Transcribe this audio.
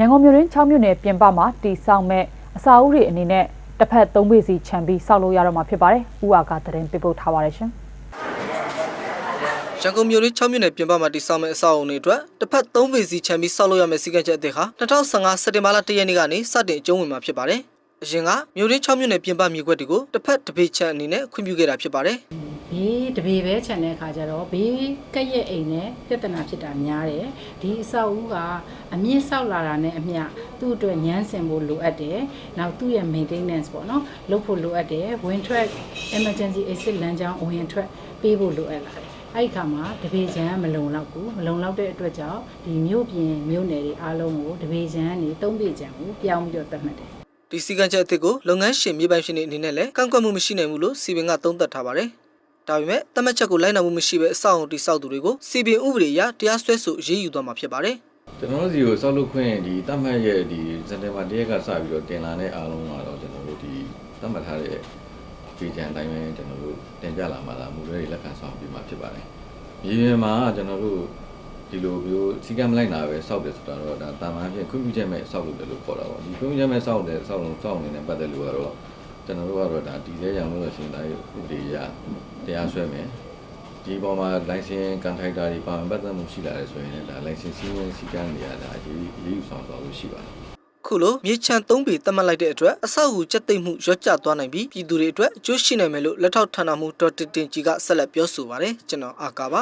ရန်ကုန်မြို့ရင်း6မြို့နယ်ပြင်ပမှာတည်ဆောက်မဲ့အစာအုပ်တွေအနေနဲ့တစ်ဖက်၃ပေစီခြံပြီးဆောက်လို့ရတော့မှာဖြစ်ပါတယ်။ဥအာကသတင်းပေးပို့ထားပါတယ်ရှင်ရန်ကုန်မြို့လေး6မြို့နယ်ပြင်ပမှာတည်ဆောက်မယ့်အဆောက်အုံတွေအတွက်တစ်ဖက်3ပေစီခြံပြီးဆောက်လုပ်ရမယ့်စီကံချက်အသစ်ဟာ2015စက်တင်ဘာလ1ရက်နေ့ကနေစတင်အကျုံးဝင်မှာဖြစ်ပါတယ်။အရင်ကမြို့လေး6မြို့နယ်ပြင်ပမြေကွက်တွေကိုတစ်ဖက်တစ်ပေခြံအနေနဲ့ခွင့်ပြုခဲ့တာဖြစ်ပါတယ် ဘေးတပေပဲခြံတဲ့အခါကျတော့ဘေးကက်ရဲ့အိမ်နဲ့ပြဿနာဖြစ်တာများတယ်ဒီအဆောက်အဦကအမြင့်ဆောက်လာတာနဲ့အမျှသူ့အတွက်ညှန်းဆင်ဖို့လိုအပ်တယ်နောက်သူ့ရဲ့ maintenance ပေါ့နော်လုပ်ဖို့လိုအပ်တယ်ဝင်ထွက် emergency exit လမ်းကြောင်းဝင်ထွက်ပေးဖို့လိုအပ်လာတယ်အဲ့ဒီခါမှာတပေချမ်းမလုံလောက်ဘူးမလုံလောက်တဲ့အတွက်ကြောင့်ဒီမြို့ပြင်မြို့နယ်တွေအားလုံးကိုတပေချမ်းနေသုံးပေချမ်းကိုပြောင်းပြီးတော့သတ်မှတ်တယ်။ဒီစီကံချက်အသစ်ကိုလုပ်ငန်းရှင်မြေပိုင်ရှင်တွေအနေနဲ့လည်းကန့်ကွက်မှုမရှိနိုင်ဘူးလို့စီပင်ကသုံးသပ်ထားပါတယ်။ ဒါပေမဲ့တတ်မှတ်ချက်ကိုလိုက်နာမှုမရှိဘဲအဆောက်အုံတည်ဆောက်သူတွေကိုစီပင်ဥပဒေအရတရားစွဲဆိုအရေးယူသွားမှာဖြစ်ပါတယ်။ကျွန်တော်တို့စီကိုစောက်လုပ်ခွင့်ဒီတတ်မှတ်ရဲ့ဒီစက်တင်ဘာ၁ရက်ကစပြီးတော့တင်လာတဲ့အားလုံးကတော့ကျွန်တော်တို့ဒီတတ်မှတ်ထားတဲ့ပြည်ချန်အတိုင်းပဲကျွန်တော်တို့တင်ကြလာမှာလားမူတွေလက်ခံဆောင်ပြီးမှဖြစ်ပါတယ်။မြေပြင်မှာကျွန်တော်တို့ဒီလိုမျိုးစီကံမလိုက်နာပဲစောက်တယ်ဆိုတာတော့ဒါတာမန်အဖြစ်ခွင့်ပြုချက်မဲ့စောက်လို့တယ်လို့ခေါ်တာပေါ့ဒီခွင့်ပြုချက်မဲ့စောက်တယ်စောက်လုံးစောက်နေတဲ့ပတ်သက်လို့ကတော့ ကျွန်တော်တို့ကတော့ဒါဒီသေးရောင်လို့ရှင်တိုင်းဥပဒေအရတရားစွဲမယ်ဒီပေါ်မှာ license contractor တွေပါဝင်ပတ်သက်မှုရှိလာတယ်ဆိုရင်လည်းဒါ license စီးရင်စီကမ်းနေရတာအရေးအရေးယူဆောင်သွားလို့ရှိပါတယ်ခုလိုမြေချမ်း3ပေတတ်မှတ်လိုက်တဲ့အတွက်အဆောက်အဦစက်သိမ့်မှုရော့ကျသွားနိုင်ပြီးပြည်သူတွေအတွက်အကျိုးရှိနိုင်မယ်လို့လက်ထောက်ဌာနမှူးဒေါက်တာတင်ကြီးကဆက်လက်ပြောဆိုပါတယ်ကျွန်တော်အာကာပါ